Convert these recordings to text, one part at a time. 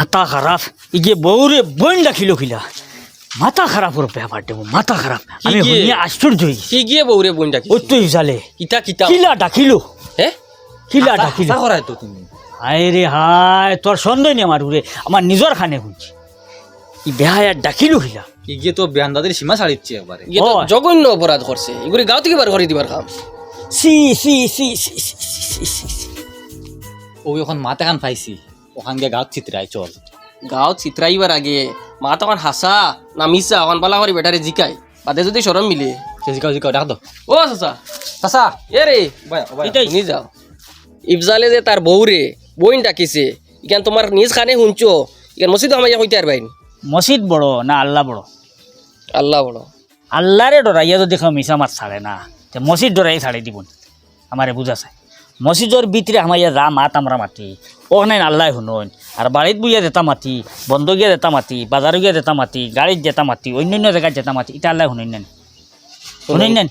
মাথা খারাপ। ইগে বউরে বইন ডাকিল খিলা মাথা খারাপ ওর ব্যাপার দেবো মাথা খারাপ। আমি? শুনিয়া আশ্চর্য গেছি কি গিয়ে বউরে বোন ডাকি ওই তো ইজালে কিতা কিতা? কিলা ডাকিল? হে? কিলা ডাকিল? তো তুমি? হায় রে হায় তোর সন্দেহ নেই আমার উরে। আমার নিজের খানে শুনছি। ই বেহায়ার ডাকিল খিলা ইগিয়ে তো বেয়ান দাদের সীমা ছাড়িচ্ছে একবারে। ইয়ে তো। জঘন্য অপরাধ করছে। এগুলি গাঁও থেকে বার করে দিবার কাম সি সি সি সি সি, সি, সি। ও এখন মাতে খান পাইছি। ওখান গিয়ে গাঁত চিত্রাই চল। গাঁও চিত্রাইবার আগে। মা তো তখন হাসা না মিসা অন পালা করে বেটারে জিকাই। বাদে যদি সরম মিলে। সে জিকাও জিকাও ডাক দো। ও চাচা। চাচা। এ রে শুনি যাও। ইফজালে যে তার বউরে বইন ডাকিছে ইখান তোমার নিজ খানে শুনছো। ইখান মসজিদ আমায় হইতে আর বাইন। মসজিদ বড় না আল্লাহ বড়? আল্লাহ বড়। আল্লাহরে ডরাইয়া যদি দেখো মিশা মাছ ছাড়ে না তে মসজিদ ডরাই ছাড়ি দিব আমারে বুঝা চাই। মসজিদর ভিতরে আমার ইয়া যা মাত আমরা মাতি ওখানে আল্লাহ শুনুন। আর বাড়িত বইয়া যেতা মাতি বন্ধ গিয়া যেতা মাতি বাজারে গিয়া যেতা মাতি গাড়িত যেতা মাতি অন্যান্য জায়গায় যেতা মাতি এটা আল্লাহ শুনুন নেন। শুনুন নেন?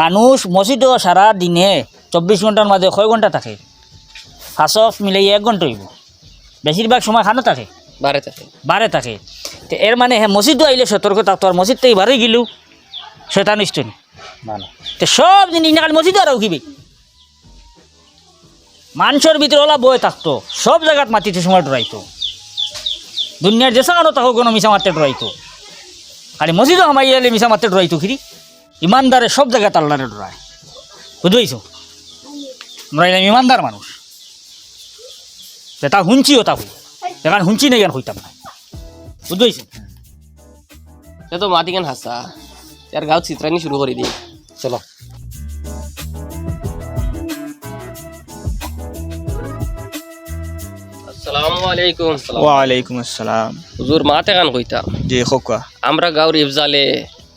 মানুষ মসজিদও সারা দিনে চব্বিশ ঘণ্টার মাঝে কয় ঘণ্টা থাকে। ফাঁসক মিলাই এক ঘণ্টা হইব। বেশিরভাগ সময় খানো থাকে। বারে থাকে। বারে থাকে। তো এর মানে হ্যাঁ মসজিদও আইলে সতর্ক থাকতো আর মসজিদ তো এবারে গেলেও শৈতান ইষ্টনি না। না তো সব জিনিস না খালি মসজিদও আর উঠিবি মানুষের ভিতরে ওলা বয়ে থাকতো। সব জায়গাত মাতিতে সময় ডরাইতো। দুনিয়ার যে সাগানো তাকে কোনো মিশা মারতে ডরাইতো। খালি মসজিদও আমাই এলে মিশা মারতে ডরাইতো খিরি। ইমানদারে সব জায়গায় আল্লাহরে ডরায়। বুঝবাইছো আমরা এলাম ইমানদার মানুষ। তা শুনছিও তা হই এখন শুনছি না জ্ঞান হইতাম না। বুঝবাইছো সে তো মাতি কেন হাসা? আর গাঁও চিত্রানি শুরু করে দিই। চলো। আলাইকুম। ওয়ালাইকুম আসসালাম। হুজুর মাতে কান কইতাম জি খোকা আমরা গাঁওর ইফজালে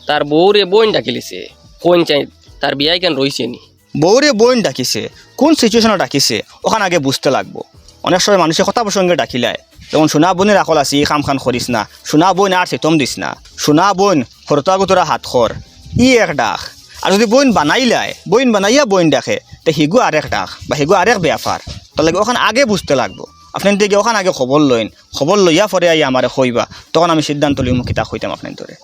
তার বউরে বোন ডাকিলিছে। কোন চাই তার বিয়াই কেন রইছে নি? বউরে বোন ডাকিছে। কোন সিচুয়েশনে ডাকিছে? ওখান আগে বুঝতে লাগবো। অনেক সময় মানুষের কথা প্রসঙ্গে ডাকিলায়। যেমন সোনা বোনের আকল আছে ই খাম খান করিস না। সোনা বোন আর চেতম দিস না। সোনা বোন খরতা গোতরা হাত খর। ই এক ডাক। আর যদি বোন বানাইলায় বোন বানাইয়া বোন ডাকে তে হিগু আর এক ডাক বা হিগু আর এক বেয়াফার। তাহলে ওখান আগে বুঝতে লাগবো। আপনি দিকে ওখান আগে খবর লইন। খবর লইয়া পরে আই আমারে কইবা। তখন আমি সিদ্ধান্ত লইম কিতা কইতাম আপনার ধরে।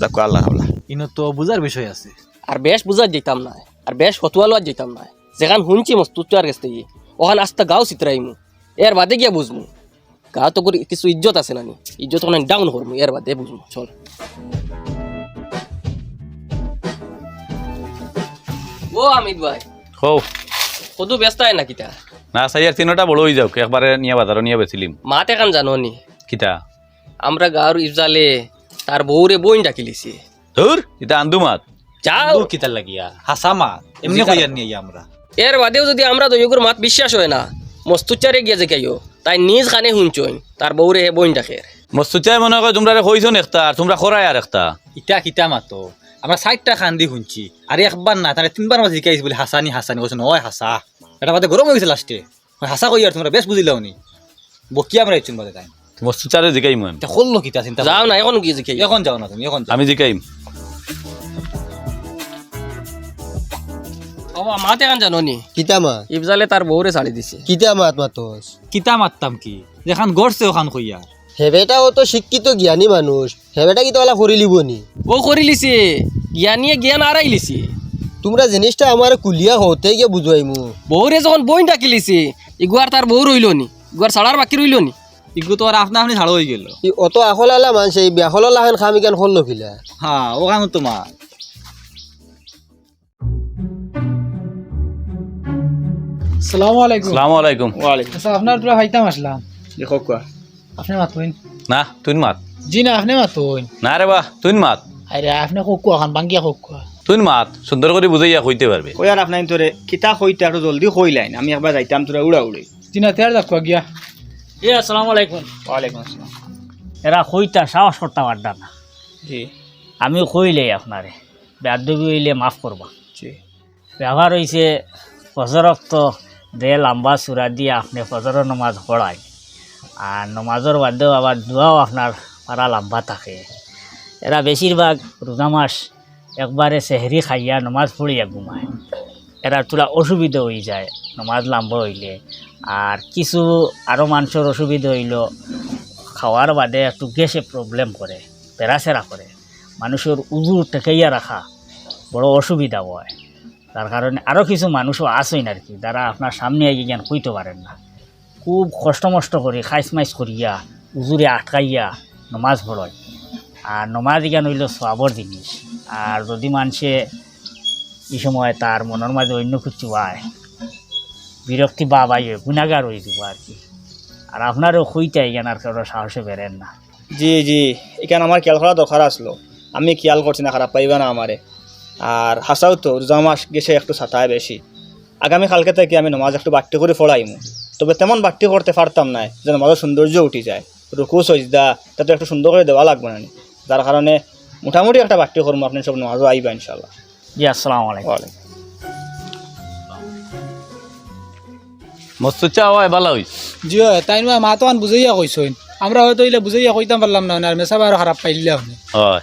যাক আল্লাহ আল্লাহ ইনো তো বুঝার বিষয় আছে। আর বেশ বুঝার যেতাম না। আর বেশ ফতুয়ালো আর যেতাম না। যেখান শুনছি মস্তুত আর গেছে ওখান আস্তা গাঁও চিত্রাইমু এর বাদে গিয়া বুঝমু। গাঁও তো করে কিছু ইজ্জত আছে নানি। ইজ্জত ওখানে ডাউন করমু। এর বাদে বুঝমু। চল। ও আমিদ ভাই। হও। কদু ব্যস্ত হয় না কিতা না সাইয়ার তিনটা বড় হয়ে যাওক একবারে নিয়ে বাজারও নিয়ে বেছিলিম মাতে কান জানো নি? কিতা? আমরা গাঁর ইফজালে তার বউরে বইন ডাকিলিছি ধুর এটা আন্দু মাত। যাও। কিতার লাগিয়া হাসা মা এমনি কইয়ার নিয়ে আমরা। এর বাদেও যদি আমরা দৈগুর মাত বিশ্বাস হয় না মস্তুচারে গিয়ে যে তাই নিজ কানে শুনছই তার বউরে হে বইন ডাকে মস্ত চাই মনে হয় তোমরা কইছো একটা আর তোমরা করাই আর একটা ইটা কিতা মাতো? আমরা ষাটটা খান দি শুনছি। আর একবার না তাহলে তিনবার মাঝে জিকাইছি বলে হাসানি হাসানি কৈছো নয় হাসা এটা বাদে গরম হয়ে গেছে লাস্টে হাসা কই আর তোমরা বেশ বুঝিলাও নি। বকি আমরা ইচ্ছুন বাদে তাই মস্ত চারে জিকাই মই। এটা করল কিতা চিন্তা যাও না এখন গিয়ে যে গাইও এখন যাও না তুমি এখন আমি জিকাইম। ও মাতে কান জানো নি? কিতা মাত ইফজালে তার বউরে ছাড়ি দিছে। কিতা মাত মাতস কিতা মারতাম কি? যেখান গড়ছে ওখান কইয়ার হেবেটাও তো শিক্ষিত জ্ঞানী মানুষ। হেবেটা কিতা ওলা করে লিব নি? ও করি লিছে। জ্ঞানীয়ে জ্ঞান আড়াই লিছে। তোমরা জিনিসটা আমার কুলিয়া হতে গিয়ে বুঝাইমু বউরে যখন বইন ডাকি লিছে ইগুয়ার তার বউ রইল নি ইগুয়ার ছাড়ার বাকি রইল নি ইগু তো আর আপনা আপনি ছাড়ো হয়ে গেল। অত আখল আলা মানুষ এই বেখল লাহান খাম ইকান খল। নখিলা হ্যাঁ ওখানে তোমার সালামু আলাইকুম। সালাম আলাইকুম। আচ্ছা আপনার হাইতাম আসলাম আপনি মাতুন না তুই মাত। জি না আপনি মাতুন না রে বাহ তুই মাত। আরে আপনি কোকুয়া খান বাঙ্গিয়া কোকুয়া তুই মাত সুন্দর করে বুঝাইয়া কইতে পারবে কই আর আপনার তোরে কিতা কইতে একটু জলদি কইলাইন আমি একবার যাইতাম তোরা উড়া উড়ি জি না তেয়ার দেখুয়া গিয়া। এ আসসালামু আলাইকুম। ওয়ালাইকুম আসসালাম। এরা কইতা সাহস করতাম আড্ডা না জি। আমি কইলে আপনারে বেদবি হইলে মাফ করবা জি। ব্যবহার হয়েছে ফজরক দে লম্বা চূড়া দিয়ে আপনি ফজরের নমাজ পড়ায় আর নমাজের বাদেও আবার দোয়াও আপনার পারা লম্বা থাকে। এরা বেশিরভাগ রোজা মাস একবারে সেহরি খাইয়া নমাজ পড়িয়া ঘুমায়। এরা তোলা অসুবিধা হয়ে যায়, নমাজ লাম্ব হইলে। আর কিছু আরও মানুষের অসুবিধা হইল, খাওয়ার বাদে একটু গ্যাসে প্রবলেম করে, পেরাসেরা করে। মানুষের উজু টেকাইয়া রাখা বড় অসুবিধা হয়। তার কারণে আরও কিছু মানুষও আসেন আর কি, যারা আপনার সামনে এগিয়ে জ্ঞান কইতে পারেন না। খুব কষ্ট মষ্ট করে, খাইস মাইস করিয়া, উজুরে আটকাইয়া নমাজ পড়য়। আর নমাজ জ্ঞান হইল সবর জিনিস। আর যদি মানুষে এই সময় তার মনের মাঝে অন্য কিছু আয় বিরক্তি বা বাইয়ে গুণাগার হয়ে যাব আর কি। আর আপনারও খুঁইতে জ্ঞান আর কারও সাহসে বেরেন না। জি জি। এখানে আমার খেয়াল করা দরকার আসলো। আমি খেয়াল করছি না, খারাপ পাইবা না আমারে। আর হাসাও তো, রোজা মাস গেছে একটু ছাতায় বেশি। আগামী কালকে থেকে আমি নমাজ একটু বাট্টি করে ফড়াইমু তবে তেমন বাট্টি করতে পারতাম না, যেন নমাজের সৌন্দর্য উঠি যায়। রুকু, সজদা, তাতে একটু সুন্দর করে দেওয়া লাগবে নি। যার কারণে মোটামুটি একটা বাট্টি করব আপনি সব নমাজও আইবা ইনশাল্লাহ জি আসসালামু আলাইকুম। ওয়ালাইকুম মস্ত চা হয় ভালো হইস জি হয় তাই নয় মা তো আন বুঝাইয়া কইসইন আমরা হয়তো ইলে বুঝাইয়া কইতাম পারলাম না আর মেসাবা আরও খারাপ পাইলে হয়।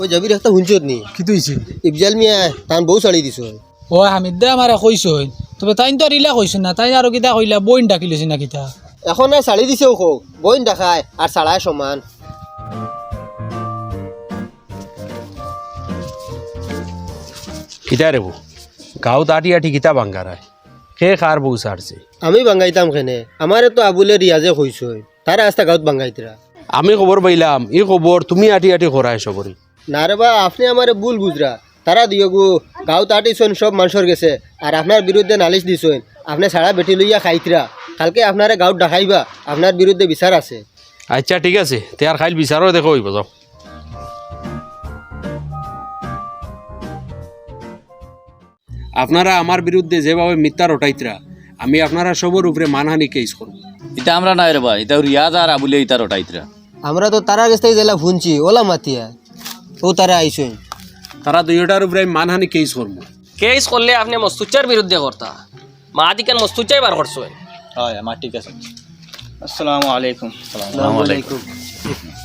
ওই যাবির একটা শুনছত নি। কি তুইছি ইফজাল মিয়া তান বউ চালি দিছ ও হামিদ দে আমারে কইসইন তবে তাই তো আর ইলা কইসইন না তাই আরও কিতা কইলা বইন ডাকি লৈছি না কিতা। এখন আর চালি দিছেও হোক বইন দেখায় আর চালায় সমান। কিতা রে বউ গাঁৱত আটি আটি কিতা বাংগারায় সে খার বউ সারছে আমি বাঙ্গাইতাম খেনে আমারে তো আবুলে রিয়াজে কইসই তারা আস্তা গাঁত বাঙ্গাইতরা আমি খবর পাইলাম এই খবর তুমি আটি আটি করায় সবরি না রে বা আপনি আমারে ভুল বুঝরা তারা দিও গো গাঁত আটিছইন সব মানুষের গেছে আর আপনার বিরুদ্ধে নালিশ দিছইন আপনি সারা বেটি লইয়া খাইতরা। কালকে আপনারে গাঁত দেখাইবা আপনার বিরুদ্ধে বিচার আছে। আচ্ছা ঠিক আছে। তে আর খাইল বিচারও দেখো হইব যাও আপনারা আমার বিরুদ্ধে যেভাবে মিথ্যা রটাইতরা আমি আপনারা সবর উপরে মানহানি কেস করব। এটা আমরা নাই রে ভাই এটা রিয়াজ আর আবুলে ইতার ওটাইতরা আমরা তো তারা গেছে জেলা শুনছি ওলা মাতিয়া। ও তারা আইসইন তারা দুইটার উপরে আমি মানহানি কেস করব। কেস করলে আপনি মস্তুচ্চার বিরুদ্ধে করতা। মা দিকেন মস্তুচ্চাই বার করছেন হয় আমার ঠিক আছে আসসালামু আলাইকুম। আসসালামু আলাইকুম।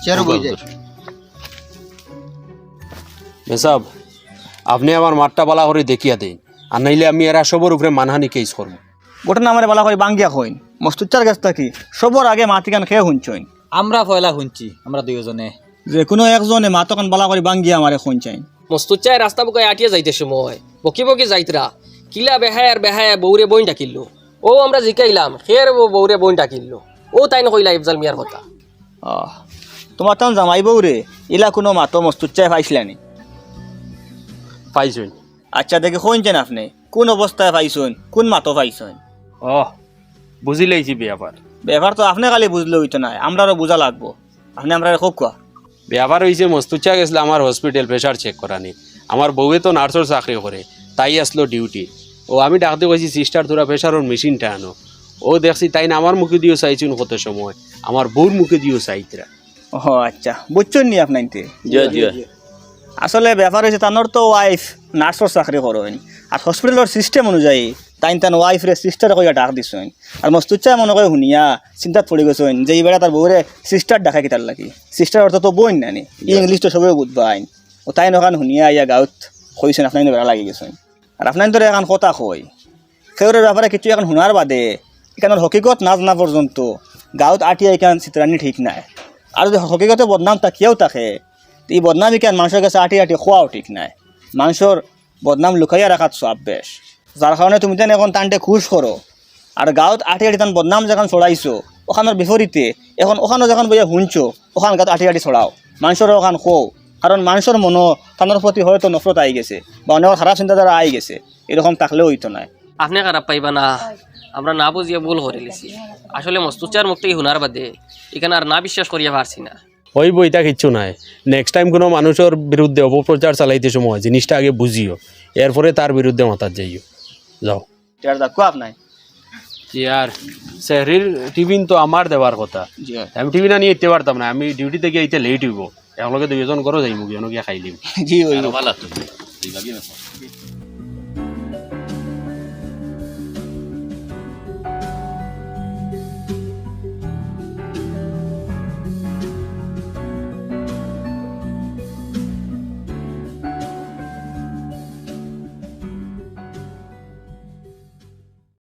চেয়ার বই যায় মেসাব আপনি আমার মাঠটা বালা করে দেখিয়া দেন আর নাইলে আমি এরা সবর উপরে মানহানি কেস করব। ঘটনা আমার বলা হয় বাঙ্গিয়া হইন। মস্তুচ্চার গাছ থাকি সবর আগে মাতিকান খেয়ে শুনছইন আমরা পয়লা শুনছি আমরা দুইজনে। যে কোনো একজনে মাতকান বলা করে বাঙ্গিয়া আমারে শুনছাইন মস্তুচ্চাই রাস্তা বুকায় আটিয়ে যাইতে সময় বকি বকি যাইতরা। কিলা বেহায় আর বেহায় বৌরে বইন ডাকিল্লো ও আমরা জিকাইলাম ফের বৌরে বইন ডাকিল্লো ও তাই নকইলা ইফজাল মিয়ার কথা। আহ, তোমার তখন জামাই বউ রে ইলা কোনো মাতো মস্তুচ্চায় পাইছিলানি? পাইছেন আচ্ছা দেখে শুনছেন আপনি কোন অবস্থায় পাইছেন কোন মাতো পাইছেন? ও বুঝি লাইছি ব্যাপার ব্যাপার তো আপনি খালি বুঝলে হইতো না আমরারও বোঝা লাগবো। আপনি আমরা খুব কোয়া ব্যাপার হয়েছে মস্তুচা গেছিল আমার হসপিটাল প্রেশার চেক করানি আমার বউয়ে তো নার্সের চাকরি করে তাই আসলো ডিউটি ও আমি ডাকতে কইছি সিস্টার তোরা প্রেশারের মেশিনটা আনো। ও দেখছি তাই না আমার মুখে দিয়েও চাইছুন কত সময়? আমার বউর মুখে দিয়েও চাইতরা। ও আচ্ছা বুঝছেন নি জি আসলে ব্যাপার হয়েছে তানোর তো ওয়াইফ নার্সর চাকরি করেন। আর হসপিটালের সিস্টেম অনুযায়ী তাই তান ওয়াইফ রে সিস্টার কইয়া ডাক দিছেন। আর মস্তুচ্চা মনে করে শুনিয়া চিন্তাত পড়ে গেছেন যে এইবার তার বউরে সিস্টার ডাকা কি তার লাগি? সিস্টার অর্থ তো বইন নানি। ইংলিশ তো সবে বুঝবা আইন ও তাই নখান শুনিয়া ইয়া গাঁত কইছেন আপনার বেড়া লাগি গেছেন। আর আপনার ধরে এখন কথা কই সেওরের ব্যাপারে কিছু এখন শোনার বাদে এখানের হকিকত না জানা পর্যন্ত গাঁত আটিয়া এখান চিত্রানি ঠিক নাই। আর যদি হকিকতে বদনাম তাকিয়েও থাকে এই বদনামি কেন মানুষের কাছে আটি আটি খোয়াও ঠিক নাই। মানুষের বদনাম লুকাইয়া রাখাত সব বেশ। যার কারণে তুমি যেন এখন টানটে খুশ করো আর গাঁৱত আটি আটি টান বদনাম যখন ছড়াইছো ওখানোর বিপরীতে এখন ওখানো যখন বইয়া শুনছো, ওখান গাঁত আটি আটি ছড়াও মানুষের ওখান খো কারণ মানুষের মনো তানোর প্রতি হয়তো নফরত আই গেছে বা অনেক খারাপ চিন্তাধারা আই গেছে এরকম থাকলেও হইতো না আপনি খারাপ পাইবা না। আমরা না বুঝিয়ে ভুল করে লিছি। আসলে মস্তুচ্চার মুখ থেকে হুনার বাদে এখানে আর না বিশ্বাস করিয়া পারছি না। ওই বইটা কিচ্ছু নাই। নেক্সট টাইম কোনো মানুষের বিরুদ্ধে অপপ্রচার চালাইতে সময় জিনিসটা আগে বুঝিও। এরপরে তার বিরুদ্ধে মাথার যাইও। যাও। টিয়ার কোয়া আপনার আর টিফিন তো আমার দেওয়ার কথা। আমি টিফিন আনিয়ে দিতে পারতাম না আমি ডিউটি থেকে এইতে লেট হইব। এগুলোকে দুইজন করো যাইব গিয়ে খাই দিম। জি ওই ভালো তুমি।